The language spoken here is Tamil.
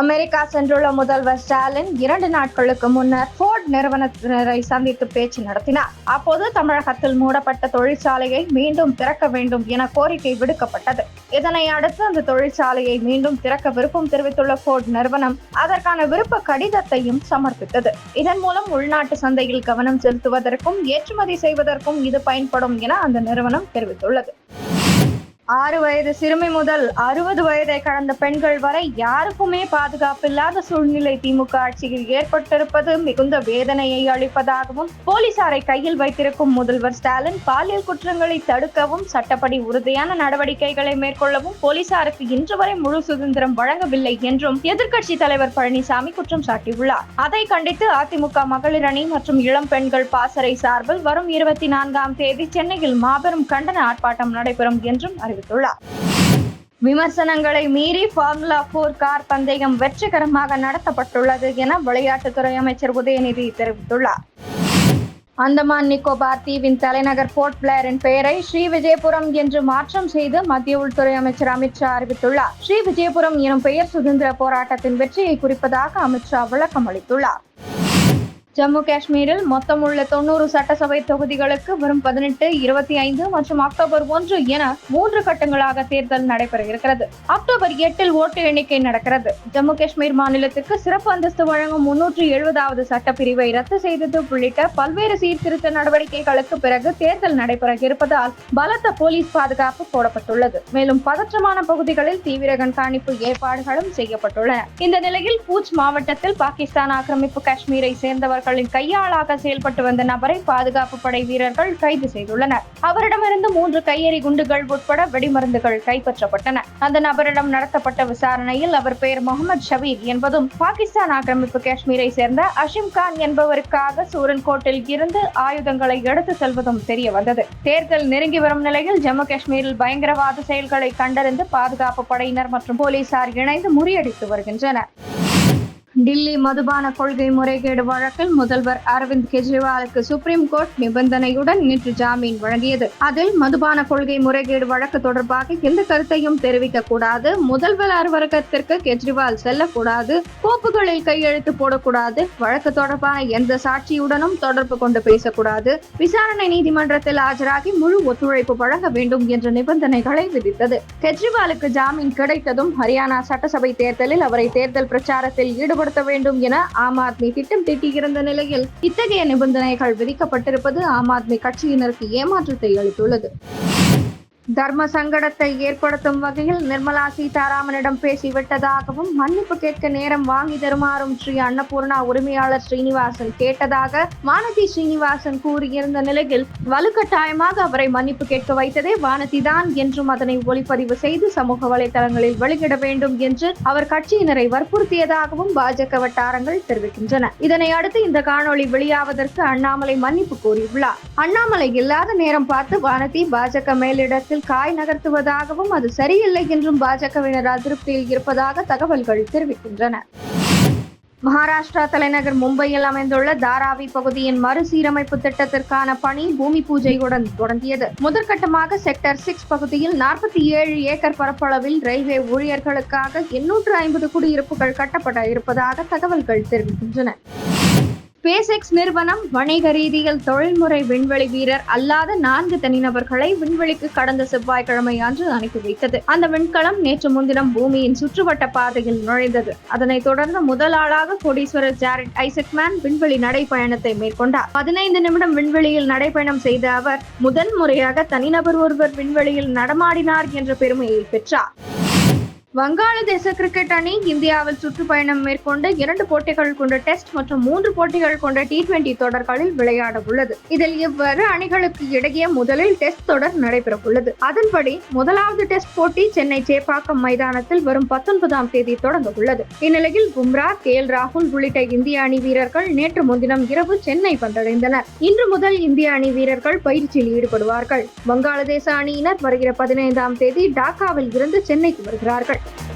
அமெரிக்கா சென்றுள்ள முதல்வர் ஸ்டாலின் இரண்டு நாட்களுக்கு முன்னர் போர்ட் நிறுவனத்தினரை சந்தித்து பேச்சு நடத்தினார். அப்போது தமிழகத்தில் மூடப்பட்ட தொழிற்சாலையை மீண்டும் திறக்க வேண்டும் என கோரிக்கை விடுக்கப்பட்டது. இதனை அடுத்து அந்த தொழிற்சாலையை மீண்டும் திறக்க விருப்பம் தெரிவித்துள்ள போர்ட் நிறுவனம் அதற்கான விருப்ப கடிதத்தையும் சமர்ப்பித்தது. இதன் மூலம் உள்நாட்டு சந்தையில் கவனம் செலுத்துவதற்கும் ஏற்றுமதி செய்வதற்கும் இது பயன்படும் என அந்த நிறுவனம் தெரிவித்துள்ளது. ஆறு வயது சிறுமி முதல் அறுபது வயதை கடந்த பெண்கள் வரை யாருக்குமே பாதுகாப்பில்லாத சூழ்நிலை திமுக ஆட்சியில் ஏற்பட்டிருப்பது மிகுந்த வேதனையை அளிப்பதாகவும் போலீசாரை கையில் வைத்திருக்கும் முதல்வர் ஸ்டாலின் பாலியல் குற்றங்களை தடுக்கவும் சட்டப்படி உறுதியான நடவடிக்கைகளை மேற்கொள்ளவும் போலீசாருக்கு இன்று வரை முழு சுதந்திரம் வழங்கவில்லை என்றும் எதிர்க்கட்சி தலைவர் பழனிசாமி குற்றம் சாட்டியுள்ளார். அதை கண்டித்து அதிமுக மகளிர் அணி மற்றும் இளம் பெண்கள் பாசறை சார்பில் வரும் இருபத்தி நான்காம் தேதி சென்னையில் மாபெரும் கண்டன ஆர்ப்பாட்டம் நடைபெறும் என்றும் அறிவித்துள்ளார் விமர்சனங்களை மீறி ஃபார்முலா போர் கார் பந்தயம் வெற்றிகரமாக நடத்தப்பட்டுள்ளது என விளையாட்டுத்துறை அமைச்சர் உதயநிதி தெரிவித்துள்ளார். அந்தமான் நிக்கோபார் தீவின் தலைநகர் போர்ட் பிளேரின் பெயரை ஸ்ரீ விஜயபுரம் என்று மாற்றம் செய்து மத்திய உள்துறை அமைச்சர் அமித்ஷா அறிவித்துள்ளார். ஸ்ரீ விஜயபுரம் எனும் பெயர் சுதந்திர போராட்டத்தின் வெற்றியை குறிப்பதாக அமித்ஷா விளக்கம் அளித்துள்ளார் ஜம்மு காஷ்மீரில் மொத்தம் உள்ள தொண்ணூறு சட்டசபை தொகுதிகளுக்கு வரும் பதினெட்டு இருபத்தி ஐந்து மற்றும் அக்டோபர் ஒன்று என மூன்று கட்டங்களாக தேர்தல் நடைபெற இருக்கிறது அக்டோபர் எட்டில் ஓட்டு எண்ணிக்கை நடக்கிறது. ஜம்மு காஷ்மீர் மாநிலத்துக்கு சிறப்பு அந்தஸ்து வழங்கும் முன்னூற்றி எழுபதாவது சட்டப்பிரிவை ரத்து செய்தது உள்ளிட்ட பல்வேறு சீர்திருத்த நடவடிக்கைகளுக்கு பிறகு தேர்தல் நடைபெற இருப்பதால் பலத்த போலீஸ் பாதுகாப்பு போடப்பட்டுள்ளது. மேலும் பதற்றமான பகுதிகளில் தீவிர கண்காணிப்பு ஏற்பாடுகளும் செய்யப்பட்டுள்ளன. இந்த நிலையில் பூஜ் மாவட்டத்தில் பாகிஸ்தான் ஆக்கிரமிப்பு காஷ்மீரை சேர்ந்தவர் அவர்களின் கையாளாக செயல்பட்டு வந்த நபரை பாதுகாப்பு படை வீரர்கள் கைது செய்துள்ளனர். அவரிடமிருந்து மூன்று கையெறி குண்டுகள் உட்பட வெடிமருந்துகள் கைப்பற்றப்பட்டன. அந்த நபரிடம் நடத்தப்பட்ட விசாரணையில் அவர் பெயர் முகமது ஷபீர் என்பதும் பாகிஸ்தான் ஆக்கிரமிப்பு காஷ்மீரை சேர்ந்த அஷிம் கான் என்பவருக்காக சூரன்கோட்டில் இருந்து ஆயுதங்களை எடுத்து செல்வதும் தெரிய வந்தது. தேர்தல் நெருங்கி வரும் நிலையில் ஜம்மு காஷ்மீரில் பயங்கரவாத செயல்களை கண்டறிந்து பாதுகாப்பு படையினர் மற்றும் போலீசார் இணைந்து முறியடித்து வருகின்றனர். டில்லி மதுபான கொள்கை முறைகேடு வழக்கில் முதல்வர் அரவிந்த் கெஜ்ரிவாலுக்கு சுப்ரீம் கோர்ட் நிபந்தனையுடன் நேற்று ஜாமீன் வழங்கியது. அதில் மதுபான கொள்கை முறைகேடு வழக்கு தொடர்பாக எந்த கருத்தையும் தெரிவிக்க கூடாது. முதல்வர் அலுவலகத்திற்கு கெஜ்ரிவால் செல்லக்கூடாது. கோப்புகளில் கையெழுத்து போடக்கூடாது. வழக்கு தொடர்பான எந்த சாட்சியுடனும் தொடர்பு கொண்டு பேசக்கூடாது. விசாரணை நீதிமன்றத்தில் ஆஜராகி முழு ஒத்துழைப்பு வழங்க வேண்டும் என்ற நிபந்தனைகளை விதித்தது. கெஜ்ரிவாலுக்கு ஜாமீன் கிடைத்ததும் ஹரியானா சட்டசபை தேர்தலில் அவரை தேர்தல் பிரச்சாரத்தில் ஈடுபடுத்த செயல்படுத்த வேண்டும் என ஆம் ஆத்மி திட்டம் தீட்டியிருந்த நிலையில் இத்தகைய நிபந்தனைகள் விதிக்கப்பட்டிருப்பது ஆம் ஆத்மி கட்சியினருக்கு ஏமாற்றத்தை அளித்துள்ளது. தர்ம சங்கடத்தை ஏற்படுத்தும் வகையில் நிர்மலா சீதாராமனிடம் பேசிவிட்டதாகவும் மன்னிப்பு கேட்க நேரம் வாங்கி தருமாறும் ஸ்ரீ அன்னபூர்ணா உரிமையாளர் ஸ்ரீனிவாசன் கேட்டதாக வானதி ஸ்ரீனிவாசன் கூறியிருந்த நிலையில் வலுக்கட்டாயமாக அவரை மன்னிப்பு கேட்க வைத்ததே வானதி தான் என்றும் அதனை ஒளிப்பதிவு செய்து சமூக வலைதளங்களில் வெளியிட வேண்டும் என்று அவர் கட்சியினரை வற்புறுத்தியதாகவும் பாஜக வட்டாரங்கள் தெரிவிக்கின்றன. இதனை அடுத்து இந்த காணொளி வெளியாவதற்கு அண்ணாமலை மன்னிப்பு கோரியுள்ளார். அண்ணாமலை இல்லாத நேரம் பார்த்து வானதி பாஜக மேலிடத்தில் விஷயத்தில் காய் நகர்த்துவதாகவும் அது சரியில்லை என்றும் பாஜகவினர் அதிருப்தியில் இருப்பதாக தகவல்கள் தெரிவிக்கின்றன. மகாராஷ்டிரா தலைநகர் மும்பையில் அமைந்துள்ள தாராவி பகுதியின் மறுசீரமைப்பு திட்டத்திற்கான பணி பூமி பூஜையுடன் தொடங்கியது. முதற்கட்டமாக செக்டர் சிக்ஸ் பகுதியில் நாற்பத்தி ஏழு ஏக்கர் பரப்பளவில் ரயில்வே ஊழியர்களுக்காக எண்ணூற்று ஐம்பது குடியிருப்புகள் கட்டப்பட இருப்பதாக தகவல்கள் தெரிவிக்கின்றன. ஸ்பேஸ்எக்ஸ் நிறுவனம் வணிக ரீதியில் தொழில்முறை விண்வெளி வீரர் அல்லாத நான்கு தனிநபர்களை விண்வெளிக்கு கடந்த செவ்வாய்க்கிழமை அன்று அனுப்பி வைத்தது. அந்த விண்கலம் நேற்று முன்தினம் பூமியின் சுற்றுவட்ட பாதையில் நுழைந்தது. அதனைத் தொடர்ந்து முதல் ஆளாக கோடீஸ்வரர் ஜாரட் ஐசக்மேன் விண்வெளி நடைப்பயணத்தை மேற்கொண்டார். பதினைந்து நிமிடம் விண்வெளியில் நடைப்பயணம் செய்த அவர் முதன் முறையாக தனிநபர் ஒருவர் விண்வெளியில் நடமாடினார் என்ற பெருமையை பெற்றார். வங்காளதேச கிரிக்கெட் அணி இந்தியாவில் சுற்றுப்பயணம் மேற்கொண்டு இரண்டு போட்டிகள் கொண்ட டெஸ்ட் மற்றும் மூன்று போட்டிகள் கொண்ட டி டுவெண்டி தொடர்களில் விளையாட உள்ளது. இதில் இவ்வாறு அணிகளுக்கு இடையே முதலில் டெஸ்ட் தொடர் நடைபெற உள்ளது அதன்படி முதலாவது டெஸ்ட் போட்டி சென்னை சேப்பாக்கம் மைதானத்தில் வரும் பத்தொன்பதாம் தேதி தொடங்க உள்ளது. இந்நிலையில் பும்ரா கே எல் ராகுல் உள்ளிட்ட இந்திய அணி வீரர்கள் நேற்று முன்தினம் இரவு சென்னை வந்தடைந்தனர். இன்று முதல் இந்திய அணி வீரர்கள் பயிற்சியில் ஈடுபடுவார்கள். வங்காளதேச அணியினர் வருகிற பதினைந்தாம் தேதி டாக்காவில் இருந்து சென்னைக்கு வருகிறார்கள். Thank you.